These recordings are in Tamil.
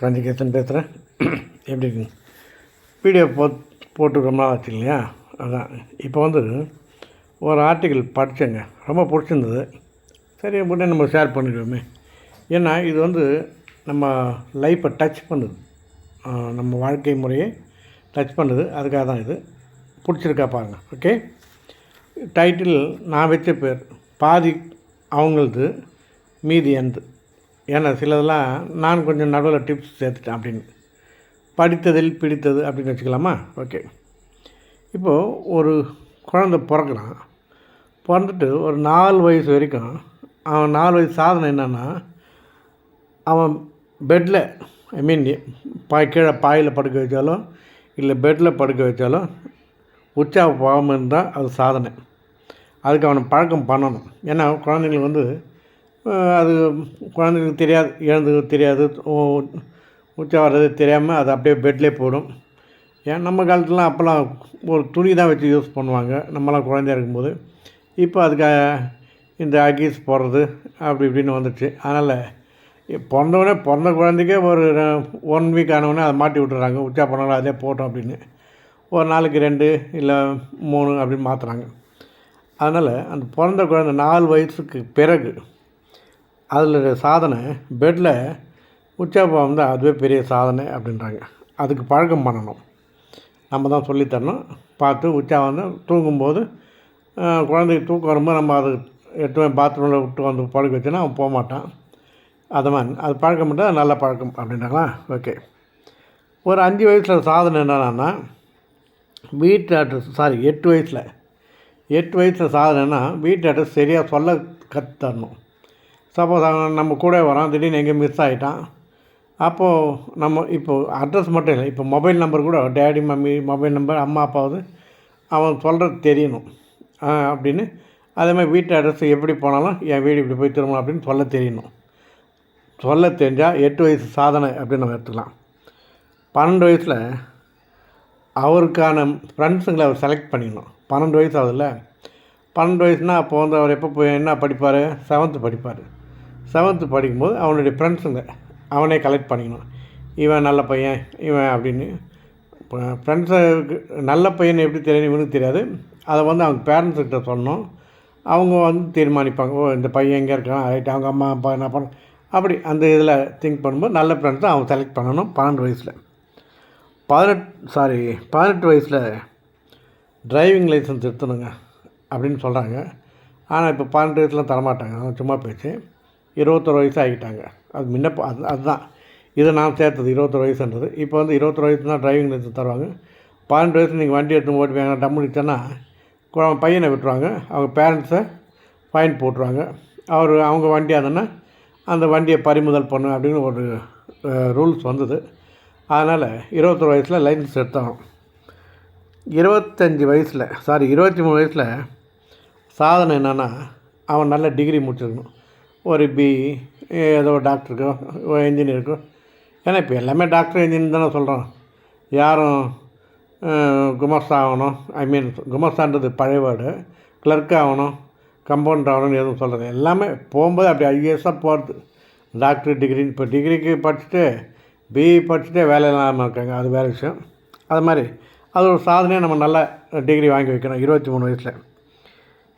காஞ்சிகேசன் பேசுகிறேன் எப்படி இருக்குங்க வீடியோ போ போட்டு ரொம்ப நாள் ஆச்சு இல்லையா? அதான். இப்போ வந்து ஒரு ஆர்டிக்கிள் படித்தேங்க ரொம்ப பிடிச்சிருந்தது. சரி உடனே நம்ம ஷேர் பண்ணிக்கிறோமே ஏன்னா இது வந்து நம்ம லைஃப்பை டச் பண்ணுது. நம்ம வாழ்க்கை முறையை டச் பண்ணுது. அதுக்காக தான் இது. பிடிச்சிருக்கா பாருங்கள் ஓகே டைட்டில் நான் வச்ச பேர். பாதி அவங்களது மீதி எந்த ஏன்னா சிலதெல்லாம் நான் கொஞ்சம் நடுவில் டிப்ஸ் சேர்த்துட்டேன் அப்படின்னு. படித்ததில் பிடித்தது அப்படின்னு வச்சுக்கலாமா? ஓகே இப்போது ஒரு குழந்தை பிறக்கிறான். பிறந்துட்டு ஒரு நாலு வயசு வரைக்கும் அவன் நாலு வயசு சாதனை என்னென்னா அவன் பெட்டில் ஐ மீன் பாய் கீழே பாயில் படுக்க வச்சாலும் இல்லை பெட்டில் படுக்க வச்சாலும் உற்சாக போகாமல் இருந்தால் அது சாதனை. அதுக்கு அவனை பழக்கம் பண்ணணும். ஏன்னா குழந்தைங்களுக்கு வந்து அது குழந்தைங்களுக்கு தெரியாது எழுந்து தெரியாது உச்சா வர்றது தெரியாமல் அது அப்படியே பெட்லேயே போடும். ஏன் நம்ம காலத்துலலாம் அப்போல்லாம் ஒரு துணி தான் வச்சு யூஸ் பண்ணுவாங்க. நம்மலாம் குழந்தையா இருக்கும்போது. இப்போ அதுக்கு இந்த அகீஸ் போடுறது அப்படி இப்படின்னு வந்துடுச்சு. அதனால் பிறந்தவொடனே பிறந்த குழந்தைக்கே ஒரு ஒன் வீக் ஆனவுடனே அதை மாட்டி விட்டுறாங்க. உச்சா பண்ணாலும் அதே போட்டோம் அப்படின்னு. ஒரு நாளைக்கு ரெண்டு இல்லை மூணு அப்படின்னு மாற்றுறாங்க அதனால் அந்த பிறந்த குழந்தை நாலு வயசுக்கு பிறகு அதில் சாதனை பெட்டில் உச்சாப்பா வந்து அதுவே பெரிய சாதனை அப்படின்றாங்க. அதுக்கு பழக்கம் பண்ணணும். நம்ம தான் சொல்லித்தரணும். பார்த்து உச்சா வந்து தூங்கும்போது குழந்தைக்கு தூக்கம் வரும்போது நம்ம அது எட்டு பாத்ரூமில் விட்டு வந்து பழக்க வச்சோன்னா அவன் போக மாட்டான். அது மாதிரி அது பழக்கம் பண்ணால் நல்ல பழக்கம் அப்படின்றாங்களா? ஓகே. ஒரு அஞ்சு வயசில் சாதனை என்னென்னா வீட்டு அட்ரஸ் சாரி எட்டு வயசில். எட்டு வயசில் சாதனைன்னா வீட்டு அட்ரஸ் சரியாக சொல்ல கற்று தரணும் சப்போஸ் அவன் நம்ம கூட வரான் திடீர்னு எங்கே மிஸ் ஆகிட்டான் அப்போது நம்ம இப்போது அட்ரஸ் மட்டும் இல்லை இப்போ மொபைல் நம்பர் கூட டேடி மம்மி மொபைல் நம்பர் அம்மா அப்பாவது அவன் சொல்கிறது தெரியணும். அப்படின்னு. அதே மாதிரி வீட்டு அட்ரஸ் எப்படி போனாலும் என் வீடு இப்படி போய் திரும்பணும் அப்படின்னு சொல்ல தெரியணும். சொல்ல தெரிஞ்சால் எட்டு வயசு சாதனை அப்படின்னு நம்ம எடுத்துக்கலாம். பன்னெண்டு வயசில் அவருக்கான ஃப்ரெண்ட்ஸுங்களை அவர் செலக்ட் பண்ணிக்கணும் பன்னெண்டு வயசு ஆகுதுல்ல. பன்னெண்டு வயசுனால் அப்போ வந்து அவர் எப்போ போய் என்ன படிப்பார்? செவன்த்து படிப்பார். செவன்த்து படிக்கும்போது அவனுடைய ஃப்ரெண்ட்ஸுங்க அவனே கலெக்ட் பண்ணிக்கணும். இவன் நல்ல பையன் இவன் அப்படின்னு. இப்போ ஃப்ரெண்ட்ஸுக்கு நல்ல பையன் எப்படி தெரியும் இவனுக்கு தெரியாது. அதை வந்து அவங்க பேரண்ட்ஸ்கிட்ட சொன்னோம் அவங்க வந்து தீர்மானிப்பாங்க. ஓ இந்த பையன் எங்கே இருக்கான்? ரைட் அவங்க அம்மா அப்பா என்ன பண்ண அப்படி அந்த இதில் திங்க் பண்ணும்போது நல்ல ஃப்ரெண்ட்ஸை அவங்க செலக்ட் பண்ணணும் பன்னெண்டு வயசில். பதினெட்டு சாரி பதினெட்டு வயசில் டிரைவிங் லைசன்ஸ் எடுத்துணுங்க அப்படின்னு சொல்கிறாங்க ஆனால் இப்போ பன்னெண்டு வயசுலாம் தரமாட்டாங்க. அவன் சும்மா பேச்சு. இருபத்தொரு வயசு ஆகிட்டாங்க. அது முன்ன அது அதுதான். இதை நான் சேர்த்தது இருபத்தொரு வயசுன்றது. இப்போ வந்து இருபத்தொரு வயசு தான் டிரைவிங் லைசன்ஸ் தருவாங்க. பன்னெண்டு வயசு நீங்கள் வண்டி எடுத்து ஓட்டி வாங்க டம்முடிச்சோன்னா பையனை விட்டுருவாங்க. அவங்க பேரண்ட்ஸை ஃபைன் போட்டுருவாங்க. அவர் அவங்க வண்டி அதுன்னா அந்த வண்டியை பறிமுதல் பண்ணு அப்படின்னு ஒரு ரூல்ஸ் வந்தது. அதனால் இருபத்தொரு வயசில் லைசன்ஸ் எடுத்தாகணும் இருபத்தஞ்சி வயசில் சாரி இருபத்தி மூணு வயசில் சாதனை என்னென்னா அவன் நல்ல டிகிரி முடிச்சிருக்கணும். ஒரு பி ஏதோ டாக்டருக்கோ ஒரு இன்ஜினியருக்கோ ஏன்னா இப்போ எல்லாமே டாக்டர் இன்ஜினியர் தானே சொல்கிறோம் யாரும் குமஸ்தா ஆகணும். ஐ மீன் குமஸ்தான்றது பழைய வேர்டு கிளர்க் ஆகணும் கம்பவுண்டர் ஆகணும்னு எதுவும் சொல்கிறது எல்லாமே போகும்போது அப்படி ஐஏஎஸ்ஸாக போகிறது டாக்டர் டிகிரி இப்போ டிகிரிக்கு படிச்சுட்டு பிஇ படிச்சுட்டு வேலை இல்லாமல் இருக்காங்க. அது வேறு விஷயம். அது மாதிரி. அது ஒரு சாதனையாக நம்ம நல்ல டிகிரி வாங்கி வைக்கணும் இருபத்தி மூணு வயசில்.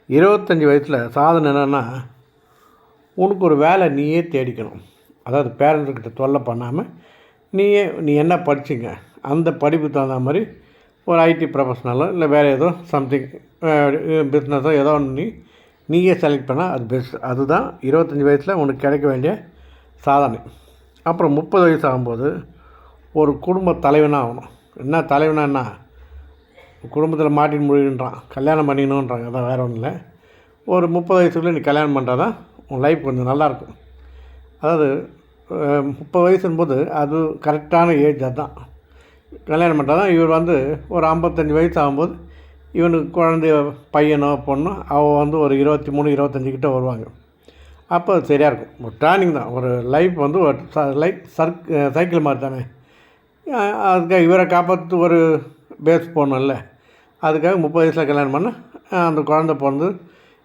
இருபத்தஞ்சி வயசில் சாதனை என்னென்னா உனக்கு ஒரு வேலை நீயே தேடிக்கணும். அதாவது பேரண்ட்ஸ்கிட்ட தொல்லை பண்ணாமல் நீயே நீ என்ன படிச்சிங்க? அந்த படிப்புக்கு தகுந்த மாதிரி ஒரு ஐடி ப்ரொஃபஷனலோ இல்லை வேறு ஏதோ சம்திங் பிஸ்னஸோ ஏதோ ஒன்று நீ நீயே செலக்ட் பண்ணால் அது பெஸ்ட் அதுதான் இருபத்தஞ்சி வயசில் உனக்கு கிடைக்க வேண்டிய சாதனை. அப்புறம் முப்பது வயசு ஆகும்போது ஒரு குடும்ப தலைவனாக ஆகணும். என்ன தலைவனா குடும்பத்தில் மாட்டின்னு முடிகின்றான் கல்யாணம் பண்ணிக்கணுன்றாங்க. அதான் வேறு ஒன்றும் இல்லை ஒரு முப்பது வயசுக்குள்ளே நீ கல்யாணம் பண்ணுறதா உன் லைஃப் கொஞ்சம் நல்லாயிருக்கும் அதாவது முப்பது வயசும்போது அது கரெக்டான ஏஜ் அதுதான். கல்யாணம் பண்ணுறதா இவர் வந்து ஒரு ஐம்பத்தஞ்சு வயசு ஆகும்போது இவனுக்கு குழந்தைய பையனோ பொண்ணோ அவள் வந்து ஒரு இருபத்தி மூணு இருபத்தஞ்சு கிட்டே வருவாங்க. அப்போ அது சரியாக இருக்கும். ஒரு டேர்னிங் தான். ஒரு லைஃப் வந்து ஒரு லைஃப் சர்க் சைக்கிள் மாதிரி தானே அதுக்காக இவரை காப்பாற்று ஒரு பேஸ் போடணும்ல. அதுக்காக முப்பது வயசில் கல்யாணம் பண்ண. அந்த குழந்த பிறந்து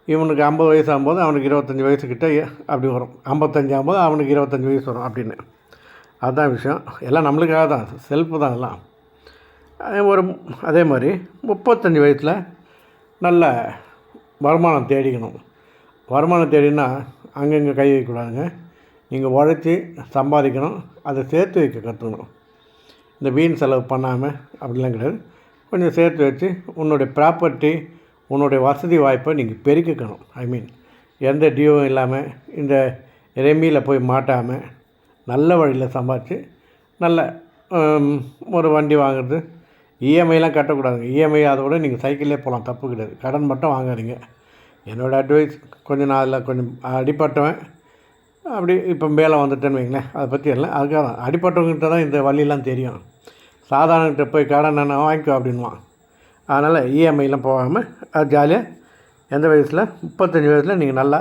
இவனுக்கு ஐம்பது வயசு ஆகும்போது அவனுக்கு இருபத்தஞ்சி வயசுக்கிட்ட அப்படி வரும். ஐம்பத்தஞ்சு ஆகும்போது அவனுக்கு இருபத்தஞ்சி வயசு வரும் அப்படின்னு. அதுதான் விஷயம். எல்லாம் நம்மளுக்காக தான். செல்ஃபு தான் எல்லாம். ஒரு அதே மாதிரி முப்பத்தஞ்சு வயசில் நல்ல வருமானம் தேடிக்கணும். வருமானம் தேடினா அங்கங்கே கை வைக்கக்கூடாதுங்க. நீங்கள் உழைச்சி சம்பாதிக்கணும். அதை சேர்த்து வைக்க கற்றுக்கணும் இந்த வீண் செலவு பண்ணாமல் அப்படிலாம் கிடையாது. கொஞ்சம் சேர்த்து வச்சு உன்னுடைய ப்ராப்பர்ட்டி உன்னுடைய வசதி வாய்ப்பை நீங்கள் பெருக்கிக்கணும். ஐ மீன் எந்த டியூவும் இல்லாமல் இந்த ரெமியில் போய் மாட்டாமல் நல்ல வழியில் சம்பாதிச்சு நல்ல ஒரு வண்டி வாங்குறது இஎம்ஐலாம் கட்டக்கூடாதுங்க. இஎம்ஐ அதோட நீங்கள் சைக்கிளே போகலாம் தப்பு கிடையாது. கடன் மட்டும் வாங்காதீங்க. என்னோடய அட்வைஸ் கொஞ்சம் நான் அதில் கொஞ்சம் அடிப்பட்டவன் அப்படி இப்போ மேலே வந்துட்டேன்னு வைங்களேன் அதை பற்றி எல்லாம் அதுக்காக தான். அடிப்பட்டவங்ககிட்ட தான் இந்த வழியெல்லாம் தெரியும். சாதாரணக்கிட்ட போய் கடன் நான் வாங்கிக்கோ அப்படின்வான் அதனால் இஎம்ஐலாம் போகாமல் அது ஜாலியாக எந்த வயசில்? முப்பத்தஞ்சு வயசில் நீங்கள் நல்லா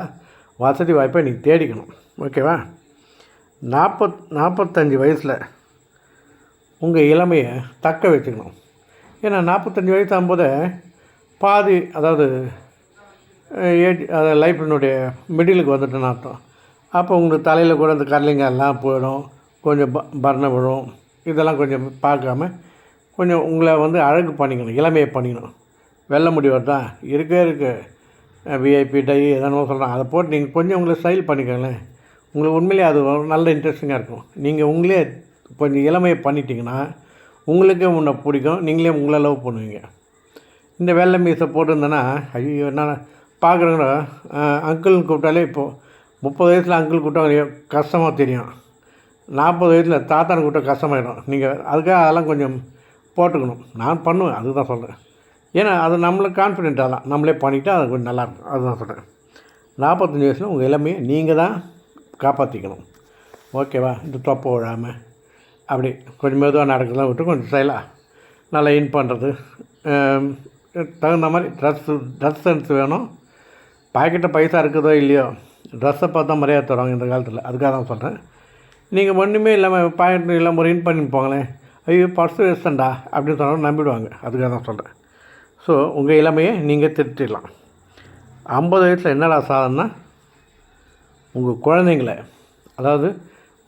வசதி வாய்ப்பை நீங்கள் தேடிக்கணும். ஓகேவா நாற்பத் நாற்பத்தஞ்சு வயசில் உங்கள் இளமையை தக்க வச்சுக்கணும். ஏன்னா நாற்பத்தஞ்சு வயசு ஆகும்போது பாதி அதாவது ஏஜ் அதாவது லைஃப்பினுடைய மிடிலுக்கு வந்துட்டேன்னு அர்த்தம். அப்போ உங்களுக்கு தலையில் கூட அந்த கரலிங்கெல்லாம் போயிடும். கொஞ்சம் ப பர்ண விழும். இதெல்லாம் கொஞ்சம் பார்க்காம கொஞ்சம் உங்களை வந்து அழகு பண்ணிக்கணும் இளமையை பண்ணிக்கணும். வெள்ளை முடி வருதா இருக்கே. இருக்குது விஐபி டை எதனோ சொல்கிறான் அதை போட்டு நீங்கள் கொஞ்சம் உங்களை ஸ்டைல் பண்ணிக்கோங்களேன். உங்களுக்கு உண்மையிலேயே அது நல்ல இன்ட்ரெஸ்டிங்காக இருக்கும். நீங்கள் உங்களே கொஞ்சம் இளமையை பண்ணிட்டீங்கன்னா உங்களுக்கே உன்னை பிடிக்கும். நீங்களே உங்களை லவ் பண்ணுவீங்க. இந்த வெள்ளை மீசை போட்டிருந்தேன்னா ஐயோ என்ன பார்க்குறவங்க அங்கிள்னு கூப்பிட்டாலே இப்போது முப்பது வயசில் அங்கிள் கூப்பிட்டா கஷ்டமாக தெரியும். நாற்பது வயசில் தாத்தானை கூப்பிட்டா கஷ்டமாயிடும். நீங்கள் அதுக்காக அதெல்லாம் கொஞ்சம் போட்டுக்கணும். நான் பண்ணுவேன் அதுதான் சொல்கிறேன் ஏன்னா அது நம்மளுக்கு கான்ஃபிடென்ட்டாக தான். நம்மளே பண்ணிவிட்டு அது கொஞ்சம் நல்லாயிருக்கும் அதுதான் சொல்கிறேன் நாற்பத்தஞ்சு வயசில் உங்கள் இளமையை நீங்கள் தான் காப்பாற்றிக்கணும் ஓகேவா? இந்த தொப்பை விழாமல் அப்படி கொஞ்சம் மெதுவாக நடக்கலாம் விட்டு கொஞ்சம் ஸ்டைலாக நல்லா இன் பண்ணுறது தகுந்த மாதிரி ட்ரெஸ்ஸு ட்ரெஸ் சென்ஸ் வேணும். பாக்கெட்டில் பைசா இருக்குதோ இல்லையோ ட்ரெஸ்ஸை பார்த்தா மரியாதை தருவாங்க இந்த காலத்தில். அதுக்காக தான் சொல்கிறேன் நீங்கள் ஒன்றுமே இல்லாமல் பாக்கெட் இல்லாமல் ஒரு இன் பண்ணி போங்களேன். ஐயோ பர்ஸ் வேஸ்டண்டா அப்படின்னு சொன்னாலும் நம்பிடுவாங்க. அதுக்காக தான் சொல்கிறேன் ஸோ உங்கள் இளமையை நீங்கள் திருத்திடலாம். ஐம்பது வயசில் என்னடா சாதனைனா உங்கள் குழந்தைங்கள அதாவது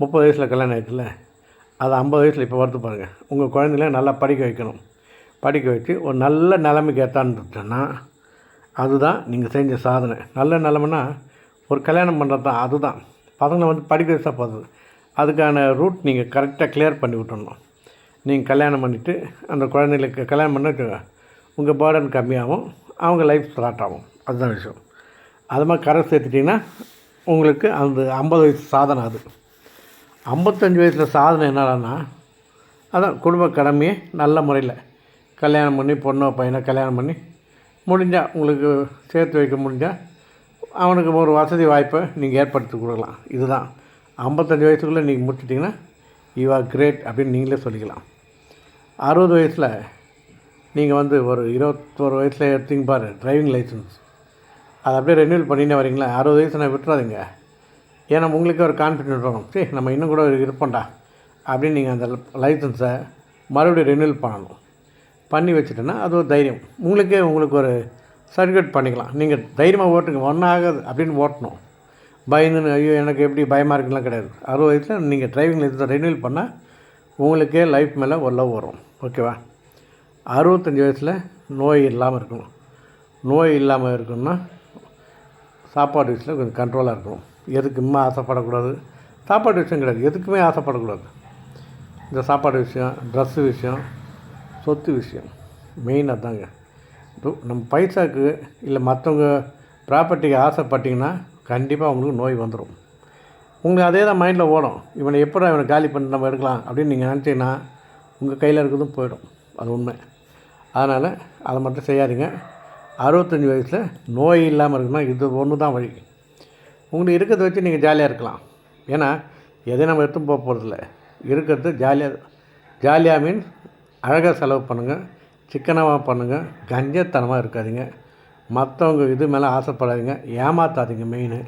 முப்பது வயசில் கல்யாணம் ஆயிடுச்சுல அது ஐம்பது வயசில் இப்போ வரத்து பாருங்கள் உங்கள் குழந்தைங்கள நல்லா படிக்க வைக்கணும். படிக்க வச்சு ஒரு நல்ல நிலைமைக்கு ஏற்றான்னு அதுதான் நீங்கள் செஞ்ச சாதனை. நல்ல நிலமைனா ஒரு கல்யாணம் பண்ணுறது தான் அதுதான். பசங்களை வந்து படிக்க வச்சா போதும். அதுக்கான ரூட் நீங்கள் கரெக்டாக கிளியர் பண்ணி விட்டுணும் நீங்கள் கல்யாணம் பண்ணிவிட்டு அந்த குழந்தைகளுக்கு கல்யாணம் பண்ணிட்டு உங்கள் பேர்டன் கம்மியாகும் அவங்க லைஃப் ஸ்டார்ட் ஆகும். அதுதான் விஷயம். அது மாதிரி கரை சேர்த்துட்டிங்கன்னா உங்களுக்கு அந்த ஐம்பது வயசு சாதனை அது. ஐம்பத்தஞ்சு வயசில் சாதனை என்னடான்னா அதான் குடும்ப கடமையை நல்ல முறையில். கல்யாணம் பண்ணி பொண்ணோ பையனை கல்யாணம் பண்ணி முடிஞ்சால் உங்களுக்கு சேர்த்து வைக்க முடிஞ்சால் அவனுக்கு ஒரு வசதி வாய்ப்பை நீங்கள் ஏற்படுத்தி கொடுக்கலாம். இதுதான். ஐம்பத்தஞ்சு வயசுக்குள்ளே நீங்கள் முடிச்சிட்டிங்கன்னா யூ ஆர் கிரேட் அப்படின்னு நீங்களே சொல்லிக்கலாம். அறுபது வயசில் நீங்கள் வந்து ஒரு இருபத்தோரு வயசில் எடுத்தீங்க பாரு டிரைவிங் லைசன்ஸ் அதை அப்படியே ரெனியூல் பண்ணினே வரீங்களா அறுபது வயசு நான் விட்டுறாதீங்க. ஏன்னா உங்களுக்கே ஒரு கான்ஃபிடென்ட் வரும் சரி நம்ம இன்னும் கூட இருப்போம்டா அப்படின்னு நீங்கள் அந்த லைசன்ஸை மறுபடியும் ரெனியூல் பண்ணணும். பண்ணி வச்சுட்டேன்னா அது ஒரு தைரியம். உங்களுக்கே உங்களுக்கு ஒரு சர்டிஃபிகேட் பண்ணிக்கலாம். நீங்கள் தைரியமாக ஓட்டுங்க. ஒன்றும் அப்படின்னு ஓட்டணும். பயந்துன்னு ஐயோ எனக்கு எப்படி பயமாக இருக்குலாம் கிடையாது. அறுபது வயசில் நீங்கள் டிரைவிங் லைசன்ஸை ரெனியூல் பண்ணால் உங்களுக்கே லைஃப் மேலே ஒரு லவ் வரும். ஓகேவா அறுபத்தஞ்சி வயசில் நோய் இல்லாமல் இருக்கணும். நோய் இல்லாமல் இருக்கணும்னா சாப்பாடு விஷயத்தில் கொஞ்சம் கண்ட்ரோலாக இருக்கணும். எதுக்குமே ஆசைப்படக்கூடாது. சாப்பாடு விஷயம் கிடையாது. எதுக்குமே ஆசைப்படக்கூடாது. இந்த சாப்பாடு விஷயம் ட்ரெஸ்ஸு விஷயம் சொத்து விஷயம். மெயின் அதாங்க. நம்ம பைசாக்கு இல்லை மற்றவங்க ப்ராப்பர்ட்டிக்கு ஆசைப்பட்டிங்கன்னா கண்டிப்பாக உங்களுக்கு நோய் வந்துடும் உங்களுக்கு அதே தான் மைண்டில் ஓடும். இவனை எப்படா இவனை காலி பண்ணி நம்ம எடுக்கலாம் அப்படின்னு நீங்கள் நினச்சிங்கன்னா உங்கள் கையில் இருக்கிறதும் போயிடும். அது உண்மை. அதனால் அதை மட்டும் செய்யாதீங்க. அறுபத்தஞ்சி வயசில் நோய் இல்லாமல் இருக்குன்னா இது ஒன்று தான் வழி. உங்களுக்கு இருக்கிறத வச்சு நீங்கள் ஜாலியாக இருக்கலாம். ஏன்னா எதையும் நம்ம எடுத்து போக போகிறதில்ல இருக்கிறது ஜாலியாக ஜாலியாக மீன் அழகாக செலவு பண்ணுங்கள் சிக்கனமாக பண்ணுங்கள் கஞ்சத்தனமாக இருக்காதீங்க. மற்றவங்க இது மேலே ஆசைப்படாதீங்க. ஏமாத்தாதீங்க மெயின்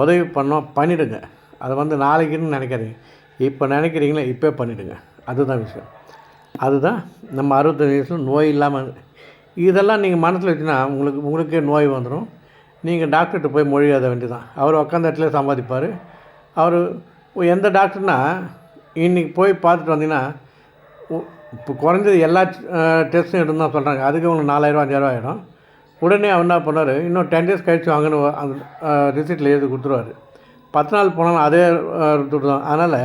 உதவி பண்ணோம் பண்ணிவிடுங்க அதை வந்து நாளைக்குன்னு நினைக்காதீங்க. இப்போ நினைக்கிறீங்களே இப்போ பண்ணிவிடுங்க அதுதான் விஷயம். அதுதான் நம்ம அறுபத்தஞ்சு வயசில் நோய் இல்லாமல் இதெல்லாம் நீங்கள் மனசில் வச்சுன்னா உங்களுக்கு உங்களுக்கே நோய் வந்துடும் நீங்கள் டாக்டர்கிட்ட போய் மொழியாத வேண்டியதான் அவர் உட்காந்த இடத்துல சம்பாதிப்பார். அவர் எந்த டாக்டர்னால் இன்றைக்கி போய் பார்த்துட்டு வந்தீங்கன்னா இப்போ குறைஞ்சது எல்லா டெஸ்ட்டும் எடுத்து தான் சொல்கிறாங்க அதுக்கு உங்களுக்கு நாலாயிரம் அஞ்சாயிரம் ஆகிடும் உடனே அவர் என்ன பண்ணார் இன்னும் டென் டேஸ் கழிச்சு வாங்கன்னு அந்த ரிசிப்டில் எழுதி கொடுத்துருவாரு. பத்து நாள் போனாலும் அதே துட்டு தான். அதனால்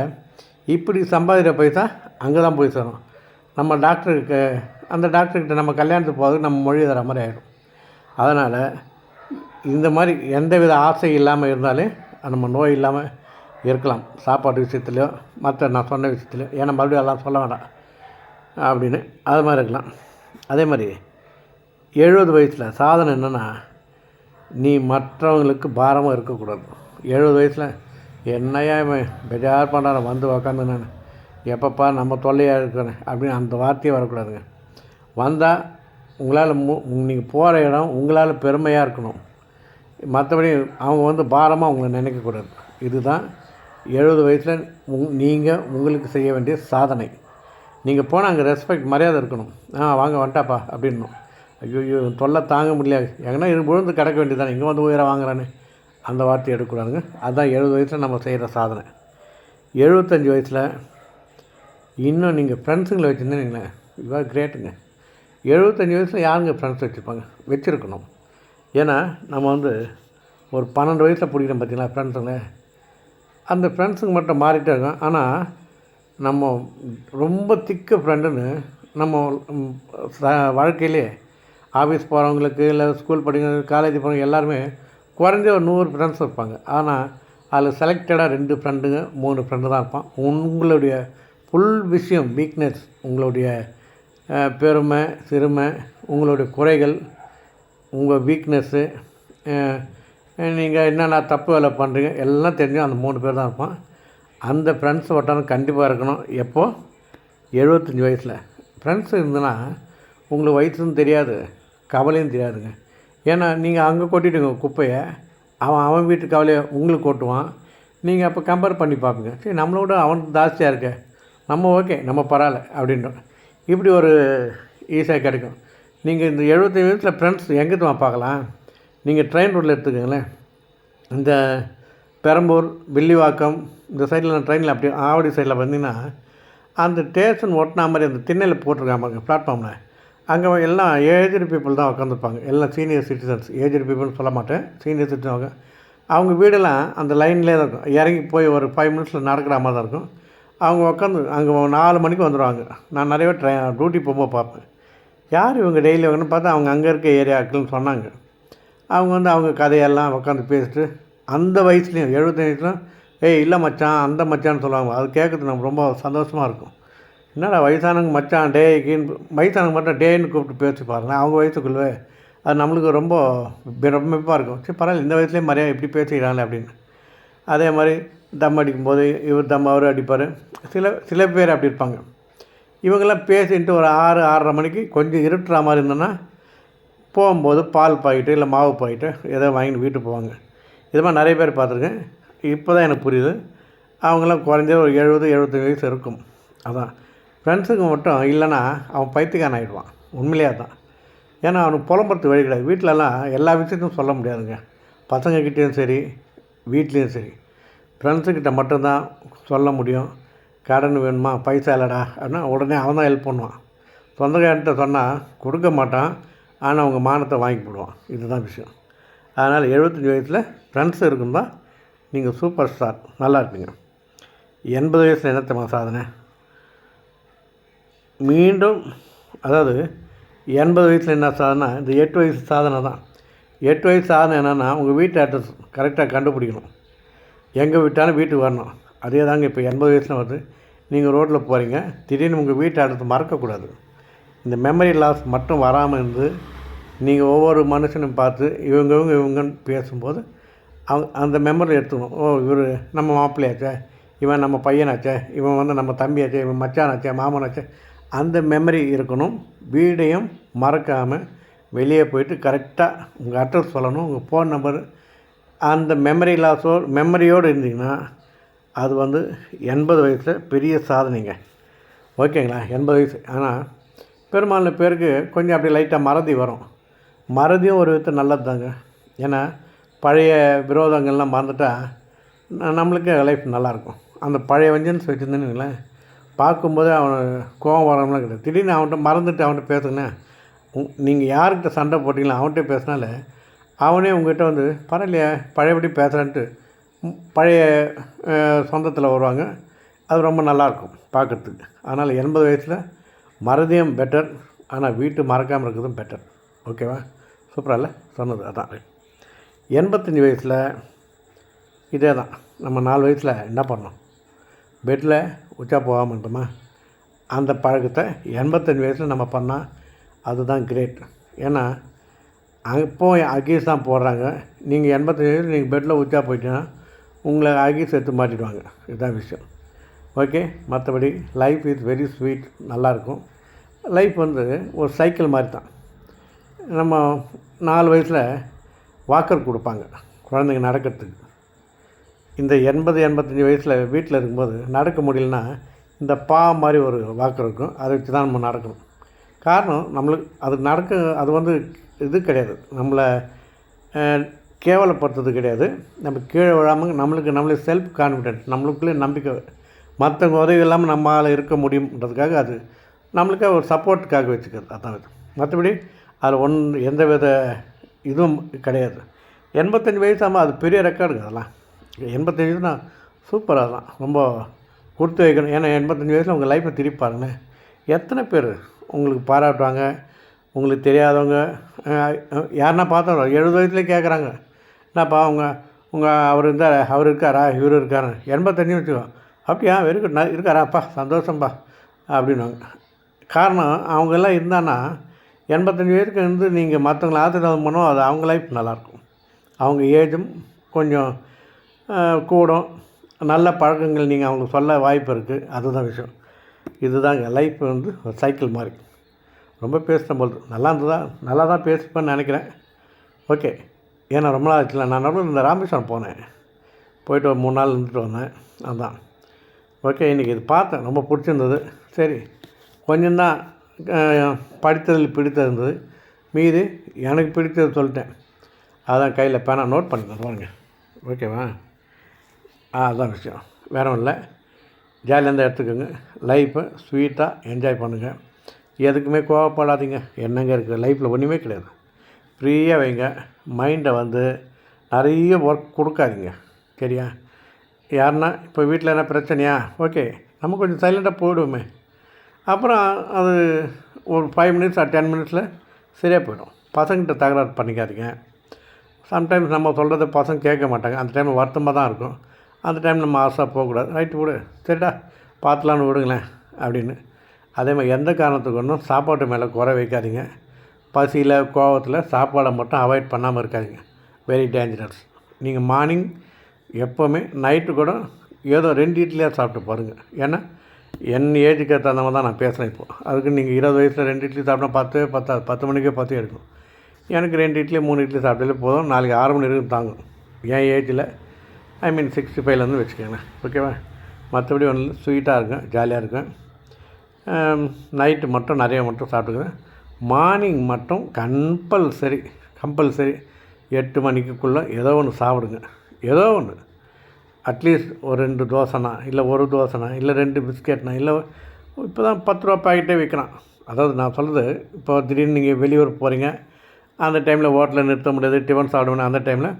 இப்படி சம்பாதிக்கிற பைசா அங்கே தான் போய் சேரும். நம்ம டாக்டருக்கு அந்த டாக்டர்கிட்ட நம்ம கல்யாணத்துக்கு போகிறதுக்கு நம்ம மொழி தர மாதிரி ஆகிடும் அதனால் இந்த மாதிரி எந்த வித ஆசை இல்லாமல் இருந்தாலே நம்ம நோய் இல்லாமல் இருக்கலாம். சாப்பாடு விஷயத்துலையோ மற்ற நான் சொன்ன விஷயத்துலையோ. ஏன்னா மறுபடியும் எல்லாம் சொல்ல வேண்டாம் அப்படின்னு அது மாதிரி இருக்கலாம். அதே மாதிரி எழுபது வயசில் சாதனை என்னென்னா நீ மற்றவங்களுக்கு பாரமாக இருக்கக்கூடாது. எழுபது வயசில் என்னையா இவன் பெஜார் பண்ணுறான் வந்து உக்காந்து நான் எப்பப்பா நம்ம தொல்லையாக இருக்கிறேன் அப்படின்னு அந்த வார்த்தையே வரக்கூடாதுங்க. வந்தால் உங்களால் மு நீங்கள் போகிற இடம் உங்களால் பெருமையாக இருக்கணும். மற்றபடி அவங்க வந்து பாரமாக உங்களை நினைக்கக்கூடாது. இதுதான் எழுபது வயசில் உங் நீங்கள் உங்களுக்கு செய்ய வேண்டிய சாதனை. நீங்கள் போனால் அங்கே ரெஸ்பெக்ட் மரியாதை இருக்கணும். ஆ வாங்க வந்துட்டாப்பா அப்படின்னும். ஐயோ ஐயோ தொல்லை தாங்க முடியல. எங்கன்னா இது விழுந்து கிடக்க வேண்டியதானே இங்கே வந்து உயிரை வாங்குறானே. அந்த வார்த்தை எடுக்கக்கூடாதுங்க. அதுதான் எழுபது வயசில் நம்ம செய்கிற சாதனை. எழுபத்தஞ்சி வயசில் இன்னும் நீங்கள் ஃப்ரெண்ட்ஸுங்களை வச்சுருந்தீங்களே இவ்வளோ கிரேட்டுங்க எழுபத்தஞ்சி வயசில் யாருங்க ஃப்ரெண்ட்ஸ் வச்சுருப்பாங்க? வச்சுருக்கணும். ஏன்னா நம்ம வந்து ஒரு பன்னெண்டு வயசில் பிடிக்கிறோம் பார்த்தீங்களா ஃப்ரெண்ட்ஸுங்க அந்த ஃப்ரெண்ட்ஸுங்க மட்டும் மாறிட்டே இருக்கோம். ஆனால் நம்ம ரொம்ப திக்க ஃப்ரெண்டுன்னு நம்ம வாழ்க்கையிலே ஆஃபீஸ் போகிறவங்களுக்கு இல்லை ஸ்கூல் படிக்கிற காலேஜ் போகிறவங்க எல்லாருமே குறைஞ்ச ஒரு நூறு ஃப்ரெண்ட்ஸ் இருப்பாங்க. ஆனால் அதில் செலக்டடாக ரெண்டு ஃப்ரெண்டுங்க மூணு ஃப்ரெண்டு தான் இருப்பான். உங்களுடைய ஃபுல் விஷயம் வீக்னஸ் உங்களுடைய பெருமை சிறுமை உங்களுடைய குறைகள் உங்கள் வீக்னஸ்ஸு நீங்கள் என்னென்ன தப்பு வேலை பண்ணுறீங்க எல்லாம் தெரிஞ்சும் அந்த மூணு பேர் தான் இருப்பான். அந்த ஃப்ரெண்ட்ஸ் வட்டாரம் கண்டிப்பாக இருக்கணும். எப்போது எழுபத்தஞ்சி வயசில். ஃப்ரெண்ட்ஸ் இருந்ததுன்னா உங்களுக்கு வயசுன்னு தெரியாது. கவலையும் தெரியாதுங்க. ஏன்னா நீங்கள் அங்கே கொட்டிவிடுங்க குப்பையை. அவன் அவன் வீட்டு கவலையை உங்களுக்கு கொட்டுவான். நீங்கள் அப்போ கம்பேர் பண்ணி பார்ப்பீங்க சரி நம்மளோட அவன் ஜாஸ்தியாக இருக்க. நம்ம ஓகே நம்ம பரவாயில்ல அப்படின்றோம் இப்படி ஒரு ஈஸியாக கிடைக்கும். நீங்கள் இந்த எழுபத்தஞ்சு வயசில் ஃப்ரெண்ட்ஸ் எங்கே தான் பார்க்கலாம் நீங்கள் ட்ரெயின் ரூட்டில் எடுத்துக்கோங்களேன். இந்த பெரம்பூர் வில்லிவாக்கம் இந்த சைடில் ட்ரெயினில் அப்படியே ஆவடி சைடில் வந்தீங்கன்னா அந்த ஸ்டேஷன் ஒட்டினா மாதிரி அந்த திண்ணையில் போட்டிருக்காங்க பாருங்க பிளாட்ஃபார்மில் அங்கே எல்லாம் ஏஜ்டு பீப்புள் தான் உட்காந்துருப்பாங்க எல்லாம் சீனியர் சிட்டிசன்ஸ் ஏஜ்டு பீப்புள்னு சொல்ல மாட்டேன். சீனியர் சிட்டிசன் அவங்க. வீடெல்லாம் அந்த லைன்லேயே தான் இருக்கும். இறங்கி போய் ஒரு ஃபைவ் மினிட்ஸில் நடக்கிற மாதிரி தான் இருக்கும். அவங்க உட்காந்து அங்கே நாலு மணிக்கு வந்துடுவாங்க நான் நிறைய ட்ரை டியூட்டி போகும்போது பார்ப்பேன். யார் இவங்க டெய்லி வாங்கன்னு பார்த்தா அவங்க அங்கே இருக்க ஏரியாக்கள்னு சொன்னாங்க. அவங்க வந்து அவங்க கதையெல்லாம் உட்காந்து பேசிட்டு அந்த வயசுலேயும் எழுபத்தஞ்சு ஏய் இல்லை மச்சான் அந்த மச்சான்னு சொல்லுவாங்க. அது கேட்குறது நமக்கு ரொம்ப சந்தோஷமாக இருக்கும். என்னடா வயசானவங்க மச்சான் டே கீன்னு வயசானவங்க மட்டும் டேன்னு கூப்பிட்டு பேசி பாருங்கள் அவங்க வயசுக்குள்ளே. அது நம்மளுக்கு ரொம்ப பிரமிப்பாக இருக்கும். சரி பரவாயில்ல இந்த வயசுலேயே மரியாதை எப்படி பேசிக்கிறாங்களே அப்படின்னு. அதே மாதிரி தம் அடிக்கும்போது இவர் தம் அவர் அடிப்பார். சில சில பேர் அப்படி இருப்பாங்க. இவங்கெல்லாம் பேசிட்டு ஒரு ஆறு ஆறரை மணிக்கு கொஞ்சம் இருட்டுற மாதிரி இருந்தோன்னா போகும்போது பால் பாக்கெட்டு இல்லை மாவு பாக்கெட்டு ஏதோ வாங்கிட்டு வீட்டுக்கு போவாங்க. இது மாதிரி நிறைய பேர் பார்த்துருக்கேன். இப்போ தான் எனக்கு புரியுது. அவங்களாம் குறைஞ்ச ஒரு எழுபது எழுபத்தஞ்சு வயசு இருக்கும். அதான். ஃப்ரெண்ட்ஸுக்கு மட்டும் இல்லைன்னா அவன் பைத்தியக்காரன் ஆகிடுவான் உண்மையிலேயே தான் ஏன்னா அவனுக்கு புலம்புறது வழி கிடையாது. வீட்டிலலாம் எல்லா விஷயத்தையும் சொல்ல முடியாதுங்க. பசங்கக்கிட்டேயும் சரி வீட்லேயும் சரி. ஃப்ரெண்ட்ஸுக்கிட்ட மட்டும்தான் சொல்ல முடியும். கடன் வேணுமா? பைசா இல்லைடா அப்படின்னா உடனே அவன் தான் ஹெல்ப் பண்ணுவான். சொந்தக்காரன்ட்ட சொன்னால் கொடுக்க மாட்டான். ஆனால் அவங்க மானத்தை வாங்கி போடுவான். இதுதான் விஷயம். அதனால் எழுபத்தஞ்சி வயசில் ஃப்ரெண்ட்ஸ் இருக்கும்தான் நீங்கள் சூப்பர் ஸ்டார். நல்லா இருப்பீங்க. எண்பது வயசில் என்னத்தம்மா சாதனை? மீண்டும் அதாவது எண்பது வயசில் என்ன சாதனை? இந்த எட்டு வயசு சாதனை தான். எட்டு வயசு சாதனை என்னென்னா உங்கள் வீட்டு அட்ரஸ் கரெக்டாக கண்டுபிடிக்கணும். எங்கே விட்டாலும் வீட்டுக்கு வரணும். அதே தாங்க இப்போ எண்பது வயசில் வருது நீங்கள் ரோட்டில் போகிறீங்க திடீர்னு உங்கள் வீட்டு அட்ரஸ் மறக்கக்கூடாது. இந்த மெமரி லாஸ் மட்டும் வராமல் இருந்து நீங்கள் ஒவ்வொரு மனுஷனும் பார்த்து இவங்க இவங்க இவங்கன்னு பேசும்போது அவங்க அந்த மெமரி எடுத்துக்கணும். ஓ இவர் நம்ம மாப்பிள்ளையாச்சே இவன் நம்ம பையனாச்சே இவன் வந்து நம்ம தம்பியாச்சே இவன் மச்சானாச்சே மாமனாச்சே அந்த மெமரி இருக்கணும். வீடையும் மறக்காமல் வெளியே போயிட்டு கரெக்டாக உங்கள் அட்ரஸ் சொல்லணும். உங்கள் ஃபோன் நம்பர் அந்த மெமரி லாஸோ மெமரியோடு இருந்தீங்கன்னா அது வந்து எண்பது வயசில் பெரிய சாதனைங்க. ஓகேங்களா? எண்பது வயசு. ஆனால் பெரும்பாலான பேருக்கு கொஞ்சம் அப்படி லைட்டாக மறதி வரும். மறதியும் ஒரு விதத்தை நல்லது தாங்க ஏன்னா பழைய விரோதங்கள்லாம் மறந்துட்டால் நம்மளுக்கு லைஃப் நல்லாயிருக்கும் அந்த பழைய வஞ்சன்ஸ் வச்சுருந்தேன்னு பார்க்கும்போது அவன் கோவம் வராமலாம் கிடையாது. திடீர்னு அவன்கிட்ட மறந்துட்டு அவன்கிட்ட பேசுனேன் நீங்கள் யார்கிட்ட சண்டை போட்டிங்களோ அவன்கிட்ட பேசினால அவனே உங்ககிட்ட வந்து பரவாயில்லையே பழையபடி பேசுகிறான்ட்டு பழைய சொந்தத்தில் வருவாங்க. அது ரொம்ப நல்லாயிருக்கும் பார்க்குறதுக்கு. அதனால் எண்பது வயசில் மறதியும் பெட்டர் ஆனால் வீட்டு மறக்காமல் இருக்கிறதும் பெட்டர் ஓகேவா? சூப்பராக இல்லை? சொன்னது அதான். எண்பத்தஞ்சு வயசில் இதே தான் நம்ம நாலு வயசில் என்ன பண்ணோம்? பெட்டில் உச்சா போகாமல் இருந்தோமா? அந்த பழக்கத்தை எண்பத்தஞ்சு வயசில் நம்ம பண்ணால் அதுதான் கிரேட் ஏன்னா அப்போ அகீஸ் தான் போடுறாங்க. நீங்கள் எண்பத்தஞ்சு வயசில் நீங்கள் பெட்டில் உச்சா போயிட்டீங்கன்னா உங்களை அகீஸ் எடுத்து மாட்டிடுவாங்க. இதுதான் விஷயம். ஓகே? மற்றபடி லைஃப் இஸ் வெரி ஸ்வீட் நல்லாயிருக்கும். லைஃப் வந்து ஒரு சைக்கிள் மாதிரி தான் நம்ம நாலு வயசில் வாக்கர் கொடுப்பாங்க. குழந்தைங்க நடக்கிறதுக்கு. இந்த எண்பது எண்பத்தஞ்சு வயசில் வீட்டில் இருக்கும்போது நடக்க முடியலன்னா இந்த பா மாதிரி ஒரு வாக்கு இருக்கும். அதை வச்சு தான் நம்ம நடக்கணும். காரணம் நம்மளுக்கு அது நடக்க அது வந்து இது கிடையாது. நம்மளை கேவலப்படுத்துறது கிடையாது. நம்ம கீழே விழாமல் நம்மளுக்கு நம்மளே செல்ஃப் கான்ஃபிடென்ட் நம்மளுக்குள்ளே நம்பிக்கை மற்றவங்க உதவி இல்லாமல் நம்மளால் இருக்க முடியுன்றதுக்காக அது நம்மளுக்கே ஒரு சப்போர்ட்டுக்காக வச்சுக்கிறது. அதான் இது. மற்றபடி அதில் ஒன் எந்த வித இதுவும் கிடையாது. எண்பத்தஞ்சு வயசு ஆமாம் அது பெரிய ரெக்கார்டுங்க அதெல்லாம். எண்பத்தஞ்சு வயசுனா சூப்பராக தான். ரொம்ப கொடுத்து வைக்கணும். ஏன்னா எண்பத்தஞ்சு வயசில் உங்கள் லைஃப்பை திருப்பி பாருங்களேன் எத்தனை பேர் உங்களுக்கு பாராட்டுவாங்க? உங்களுக்கு தெரியாதவங்க யாருன்னா பார்த்தோம் எழுபது வயசுலேயே கேட்குறாங்க என்னப்பா அவங்க உங்கள் அவர் இருந்தார் அவர் இருக்காரா? இவர் இருக்காரு. எண்பத்தஞ்சு வச்சுக்கோ. அப்படியா? வெரி குட் நான் இருக்காராப்பா? சந்தோஷம்ப்பா அப்படின்னுவாங்க. காரணம் அவங்கெல்லாம் இருந்தான்னா எண்பத்தஞ்சு வயதுக்கு வந்து நீங்கள் மற்றவங்களை ஆத்திரம் பண்ணோம். அது அவங்க லைஃப் நல்லாயிருக்கும் அவங்க ஏஜும் கொஞ்சம் கூடும். நல்ல பழக்கங்கள் நீங்கள் அவங்களுக்கு சொல்ல வாய்ப்பு இருக்குது அதுதான் விஷயம். இதுதாங்க. லைஃப் வந்து ஒரு சைக்கிள் மாதிரி ரொம்ப பேசின போது நல்லா இருந்ததா? நல்லா தான் பேசிப்பேன்னு நினைக்கிறேன். ஓகே ஏன்னா ரொம்ப நாள் ஆச்சுல. நான் நடுவில் இந்த ராமேஸ்வரம் போனேன். போயிட்டு ஒரு மூணு நாள் இருந்துட்டு வந்தேன். அதுதான் ஓகே இன்றைக்கி இது பார்த்தேன். ரொம்ப பிடிச்சிருந்தது. சரி. கொஞ்சம்தான் அஹ், படித்ததில் பிடித்திருந்தது மீது எனக்கு பிடித்தது சொல்லிட்டேன். அதான் கையில் பேனா நோட் பண்ணிக்கிறேன் பாருங்கள் ஓகேவா ஆ விஷயம். வேற ஒன்றும் இல்லை. ஜாலியாக இருந்தால் எடுத்துக்கோங்க. லைஃப்பை ஸ்வீட்டாக என்ஜாய் பண்ணுங்கள் எதுக்குமே கோவப்படாதீங்க. என்னங்க இருக்குது? லைஃப்பில் ஒன்றுமே கிடையாது. ஃப்ரீயாக வைங்க. மைண்டை வந்து நிறைய ஒர்க் கொடுக்காதீங்க. சரியா? யாருன்னா இப்போ வீட்டில் என்ன பிரச்சனையா? ஓகே நம்ம கொஞ்சம் சைலண்ட்டாக போயிடுவோமே. அப்புறம் அது ஒரு ஃபைவ் மினிட்ஸ் ஆர் டென் மினிட்ஸில் சரியாக போயிடும். பசங்கிட்ட தகராறு பண்ணிக்காதீங்க. சம்டைம்ஸ் நம்ம சொல்கிறத பசங்க கேட்க மாட்டாங்க. அந்த டைமில் வருத்தமாக தான் இருக்கும். அந்த டைம் நம்ம ஆசை போகக்கூடாது. ரைட்டு விடு. சரிடா பார்த்துலான்னு விடுங்களேன் அப்படின்னு. அதே மாதிரி எந்த காரணத்துக்கு ஒன்றும் சாப்பாட்டு மேலே குறை வைக்காதீங்க. பசியில் கோவத்தில் சாப்பாடை மட்டும் அவாய்ட் பண்ணாமல் இருக்காதீங்க. வெரி டேஞ்சரஸ் நீங்கள் மார்னிங் எப்போவுமே நைட்டு கூட ஏதோ ரெண்டு இட்லியாக சாப்பிட்டு பாருங்கள் ஏன்னா என் ஏஜுக்கு ஏற்ற மாதிரி தான் நான் பேசுகிறேன் இப்போது அதுக்கு நீங்கள் இருபது வயசில் ரெண்டு இட்லி சாப்பிட்டா பத்து பத்தாது பத்து மணிக்கே பத்து எடுக்கும். எனக்கு ரெண்டு இட்லி மூணு இட்லி சாப்பிட்டாலே போதும். நாளைக்கு ஆறு மணி வரைக்கும் தாங்கும். என் ஏஜில் ஐ மீன் சிக்ஸ்டி ஃபைவ்லேருந்து வச்சுக்கோங்களேன் ஓகேவா மற்றபடி ஒன்று ஸ்வீட்டாக இருக்கும் ஜாலியாக இருக்கும். Um, நைட்டு மட்டும் நிறைய மட்டும் சாப்பிட்டுக்குவேன் மார்னிங் மட்டும் கம்பல்சரி கம்பல்சரி எட்டு மணிக்குள்ளே ஏதோ ஒன்று சாப்பிடுங்க. ஏதோ ஒன்று அட்லீஸ்ட் ஒரு ரெண்டு தோசைனா இல்லை ஒரு தோசைனா இல்லை ரெண்டு பிஸ்கெட்னா இல்லை இப்போ தான் பத்து ரூபா பாக்கெட்டே விற்கிறான் அதாவது நான் சொல்கிறது இப்போ திடீர்னு நீங்கள் வெளியூர் போகிறீங்க அந்த டைமில் ஹோட்டலில் நிறுத்த முடியாது டிஃபன் சாப்பிடுவேன் அந்த டைமில்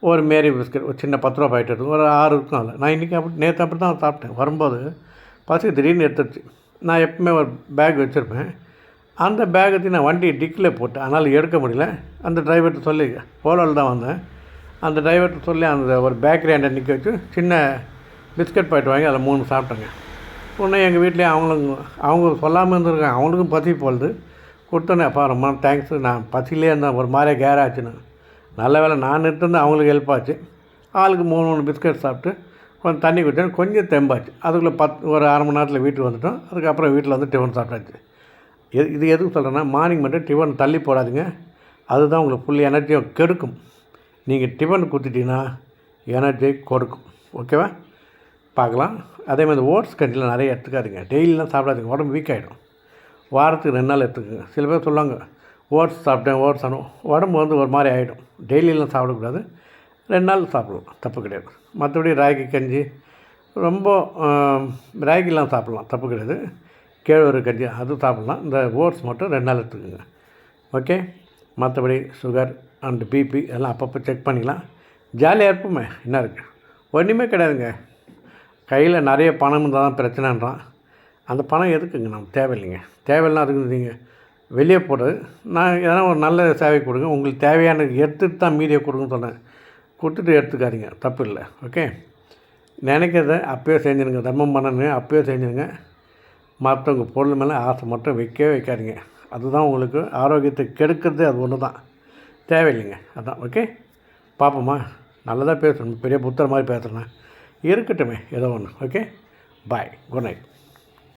ஒரு மேரி பிஸ்கெட் ஒரு சின்ன பத்து ரூபா பாக்கெட் எடுத்து ஒரு ஆறு இருக்கும் அதில். நான் இன்றைக்கி அப்படி நேற்று அப்படி தான் சாப்பிட்டேன். வரும்போது பசி திடீர்னு எடுத்துருச்சு. நான் எப்பவுமே ஒரு பேக் வச்சுருப்பேன். அந்த பேகத்தையும் நான் வண்டி டிக்கில் போட்டேன். அதனால் எடுக்க முடியல. அந்த டிரைவர்கிட்ட சொல்லி போலோவில் தான் வந்தேன். அந்த டிரைவர்கிட்ட சொல்லி அந்த ஒரு பேக்கரி அண்டை நிற்க வச்சு சின்ன பிஸ்கட் பாக்கெட் வாங்கி அதில் மூணு சாப்பிட்டேங்க. உடனே எங்கள் வீட்லேயே அவங்களும் அவங்க சொல்லாமல் இருந்திருக்காங்க. அவங்களுக்கும் பசி போகுது கொடுத்தோன்னே அப்பா ரொம்ப தேங்க்ஸ் நான் பசியிலே இருந்தேன். ஒரு மாதிரியே கேர் ஆச்சுன்னு. நல்ல வேளை நான் நிறுத்திருந்து அவங்களுக்கு ஹெல்ப் ஆச்சு. ஆளுக்கு மூணு மூணு பிஸ்கட் சாப்பிட்டு கொஞ்சம் தண்ணி குடித்தோம் கொஞ்சம் தெம்பாச்சு. அதுக்குள்ளே பத் ஒரு அரை மணி நேரத்தில் வீட்டுக்கு வந்துட்டோம். அதுக்கப்புறம் வீட்டில் வந்து டிஃபன் சாப்பிட்டாச்சு. எது இது எதுக்கு சொல்கிறேன்னா மார்னிங் மட்டும் டிஃபன் தள்ளி போடாதீங்க. அதுதான் உங்களுக்கு ஃபுல் எனர்ஜியை கெடுக்கும். நீங்கள் டிஃபன் கொடுத்துட்டீங்கன்னா எனர்ஜி கொடுக்கும். ஓகேவா பார்க்கலாம். அதே மாதிரி ஓட்ஸ் கஞ்சியில் நிறைய எடுத்துக்காதீங்க. டெய்லிலாம் சாப்பிடாதீங்க. உடம்பு வீக் ஆகிடும் வாரத்துக்கு ரெண்டு நாள் எடுத்துக்கோங்க. சில பேர் சொல்லுவாங்க ஓட்ஸ் சாப்பிட்டேன் ஓட்ஸ் ஆனும் உடம்பு வந்து ஒரு மாதிரி ஆகிடும் டெய்லியெலாம் சாப்பிடக்கூடாது. ரெண்டு நாள் சாப்பிடலாம் தப்பு கிடையாது. மற்றபடி ராகி கஞ்சி ரொம்ப ராகிலாம் சாப்பிட்லாம். தப்பு கிடையாது. கேழ்வரகு கஞ்சி அதுவும் சாப்பிட்லாம். இந்த ஓட்ஸ் மட்டும் ரெண்டு நாள் எடுத்துக்கோங்க. ஓகே? மற்றபடி சுகர் அண்டு பிபி எல்லாம் அப்பப்போ செக் பண்ணிக்கலாம். ஜாலியாக இருப்போமே. என்ன இருக்குது ஒன்றுமே கிடையாதுங்க. கையில் நிறைய பணம் இருந்தால் தான் பிரச்சனைன்றான். அந்த பணம் எதுக்குங்க? நம்ம தேவையில்லைங்க. தேவையில்லாம் அதுக்கு நீங்கள் வெளியே போடுறது நான் எதனா ஒரு நல்ல சேவை கொடுங்க. உங்களுக்கு தேவையானது எடுத்துகிட்டு தான் மீதியை கொடுங்கன்னு சொன்னேன். கொடுத்துட்டு எடுத்துக்காதீங்க. தப்பு இல்லை. ஓகே? நினைக்கிறத அப்பயே செஞ்சுருங்க. தர்மம் பண்ணணுங்க அப்பயே செஞ்சுருங்க. மற்றவங்க பொருள் மேலே ஆசை மட்டும் வைக்கவே வைக்காதீங்க. அதுதான் உங்களுக்கு ஆரோக்கியத்தை கெடுக்கிறது அது ஒன்று தான். தேவையில்லைங்க. அதான். ஓகே? பார்ப்போமா நல்லதாக பேசணும் பெரிய புத்தர் மாதிரி பேசுகிறேன் இருக்கட்டுமே. ஏதோ ஒன்று ஓகே? Bye good night